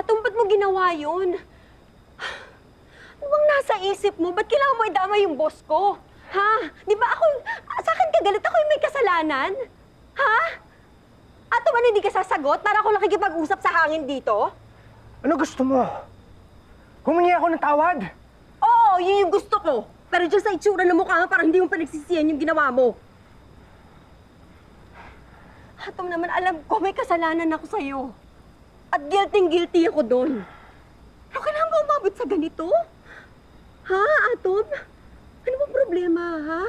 Atom, ba't mo ginawa yun? Ano bang nasa isip mo? Ba't kailangan mo idama yung boss ko? Ha? Di ba ako, sa akin ka galit ako yung may kasalanan? Ha? Atom, ano hindi ka sasagot? Para ako nakikipag-usap sa hangin dito? Ano gusto mo? Humingi ako ng tawad? Oo, yun yung gusto ko. Pero dyan sa itsura ng mukha mo, parang hindi mo panagsisiyan yung ginawa mo. Atom naman, alam ko may kasalanan ako sa'yo. At guilty-guilty ako doon. Pero kailangan ba umabot sa ganito? Ha, Atom? Ano bang problema, ha?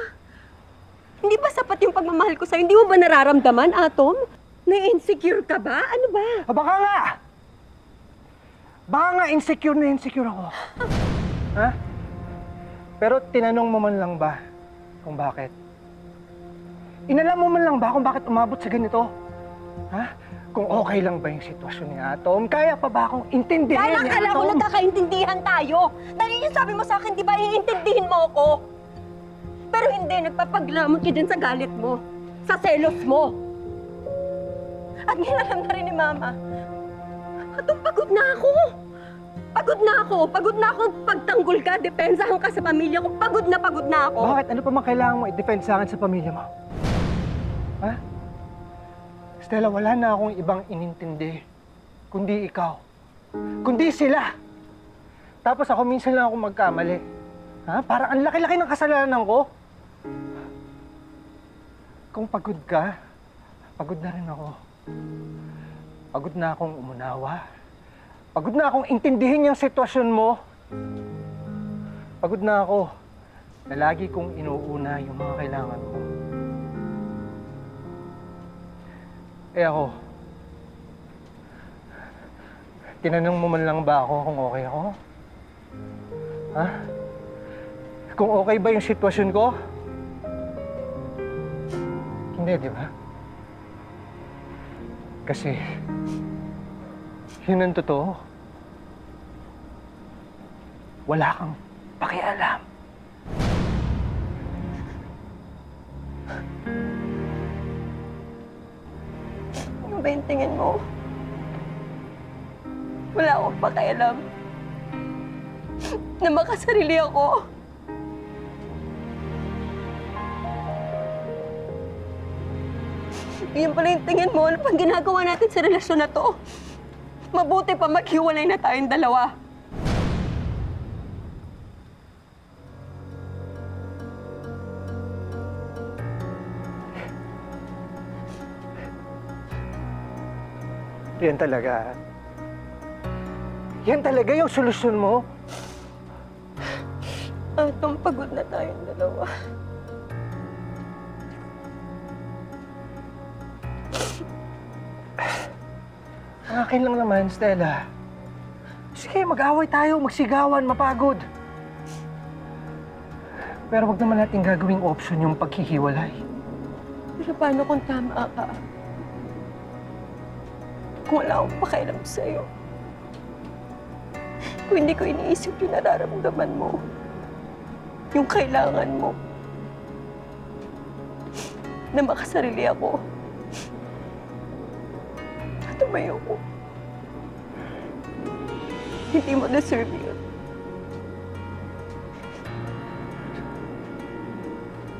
Hindi ba sapat yung pagmamahal ko sa'yo? Hindi mo ba nararamdaman, Atom? Na-insecure ka ba? Ano ba? Baka nga! Baka nga insecure na insecure ako. ha? Pero tinanong mo man lang ba kung bakit? Inalam mo man lang ba kung bakit umabot sa ganito? Ha? Kung okay lang ba yung sitwasyon ni Atom? Kaya pa ba akong intindihin Dahil ni akala ko Atom? nagkakaintindihan tayo. Dahil yung sabi mo sa akin, di ba, iintindihin mo ako. Pero hindi, nagpapaglamot ka dyan sa galit mo. Sa selos mo. At nilalam na rin ni Mama. Atong pagod na ako. Pagod na ako. Pagod na ako pagtanggol ka, depensahan ka sa pamilya ko. Pagod na pagod na ako. Bakit? Ano pa man kailangan mo i-defend sa akin sa pamilya mo? Ha? Stella, wala na akong ibang inintindi. Kundi ikaw. Kundi sila. Tapos ako minsan lang ako magkamali. Ha? Parang ang laki-laki ng kasalanan ko. Kung pagod ka, pagod na rin ako. Pagod na akong umunawa. Pagod na akong intindihin yung sitwasyon mo. Pagod na ako na lagi kong inuuna yung mga kailangan mo. Eh ako, tinanong mo man lang ba ako kung okay ako? Ha? Kung okay ba yung sitwasyon ko? Hindi, di ba? Kasi, yun ang totoo. Wala kang pakialam. Ba yung tingin mo? Wala akong pakialam. Na makasarili ako. Yun pala yung tingin mo. Ano pang ginagawa natin sa relasyon na to? Mabuti pa maghiwalay na tayong dalawa. Yan talaga. Yan talaga yung solusyon mo. Atong pagod na tayong dalawa. Ang akin lang naman, Stella. Sige, mag-away tayo, magsigawan, mapagod. Pero wag naman natin gagawing option yung paghihiwalay. Pero paano kung tama ka? Kung wala akong pakialam sa'yo. Kung hindi ko iniisip yung nararamdaman mo. Yung kailangan mo. Na makasarili ako. At tumayo ko. Hindi mo deserve yun.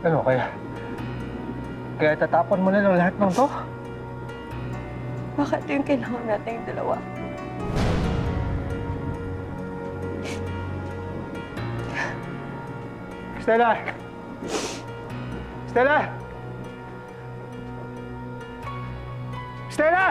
Ano kaya? Kaya tatapon mo na lang lahat ng to? Baka ito yung kailangan natin yung dalawa. Stella! Stella! Stella!